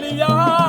Maria.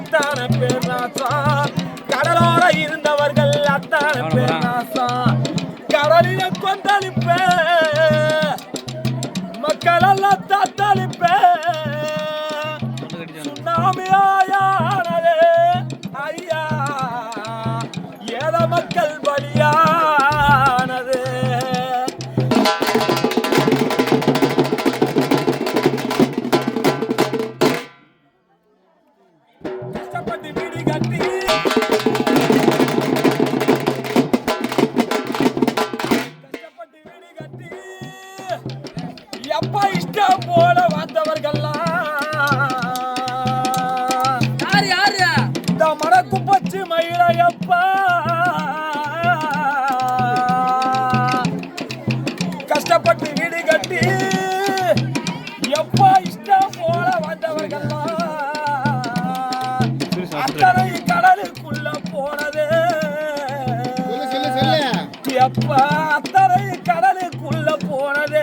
அத்தனை பேர் கடலோர இருந்தவர்கள் அத்தனை பேர் நாசம் கடலில கொந்தளிப்பே. மக்கள் எல்லாம் தத்தளிப்பே சுண்ணாமியாயானதே. ஐயா ஏத மக்கள் பலியானது எப்ப இஷ்டம் போல வந்தவர்கள்லாம். யாரு யாரு? இந்த மனக்கு பச்சு மயிலையப்பா கஷ்டப்பட்டு வீடு கட்டி எப்ப இஷ்டம் போல வந்தவர்கள்லாம். அத்தனை கடலுக்குள்ள போனது. சொல்லு சொல்லு சொல்லு. எப்ப அத்தனை கடலுக்குள்ள போனது.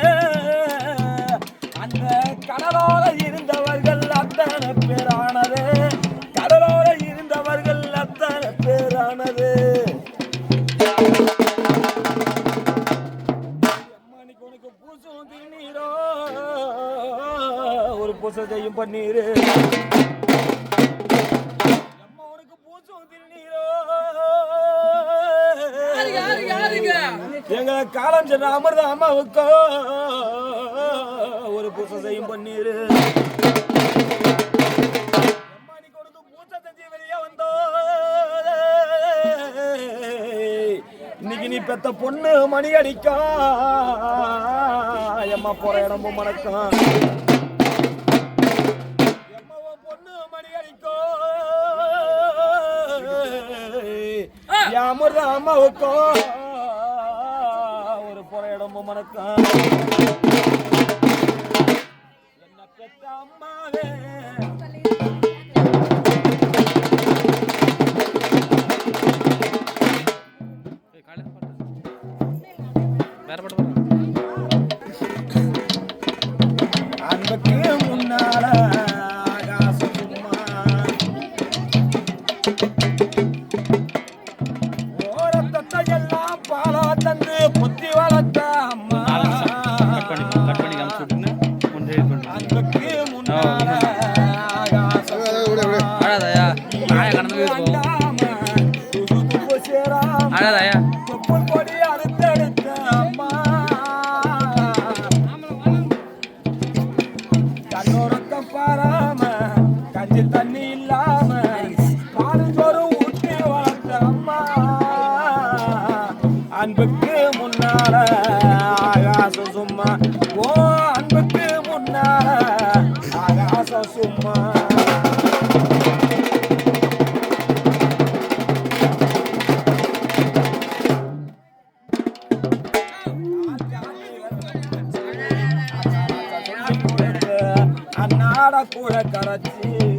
கடலோர இருந்தவர்கள் அத்தனை பேரானது. கடலோர இருந்தவர்கள் அத்தனை பேரானது. ஒரு பூசத்தையும் பன்னீரு. அம்மா உனக்கு பூசும் திருநீரோ யாரு யாருங்க? எங்க காலம் சென்ற அமிர்த அம்மாவுக்கோ. ஒரு பூசை செய்யும் பன்னீரு. அம்மானி கொடுத்து பூசை செஞ்சு வெளியே வந்தோ. இன்னைக்கு நீ பெத்த பொண்ணு மணி அடிக்கா. எம்மா போற இடமும் மணக்கம். எம்மா பொண்ணு மணி அடிக்கோ. அமிர்த அம்மாவுக்கோ ஒரு போற இடமும் மணக்கம். பெத்த அம்மாவே. அழாதயா தொப்புள் கொடி அறுத்தெடுத்த அம்மா கண்ணோரத்தம் பாராம கஞ்சில் தண்ணி இல்லாம பாலுஞ்சோறும் ஊட்டி வளர்த்த அம்மா. அன்புக்கு முன்னால ஆகாசம் சும்மா. ஓ அன்புக்கு முன்னால ஆகாசம் சும்மா. ঝাড়া পোড়া করাচ্ছি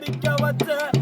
படிக்க வச்ச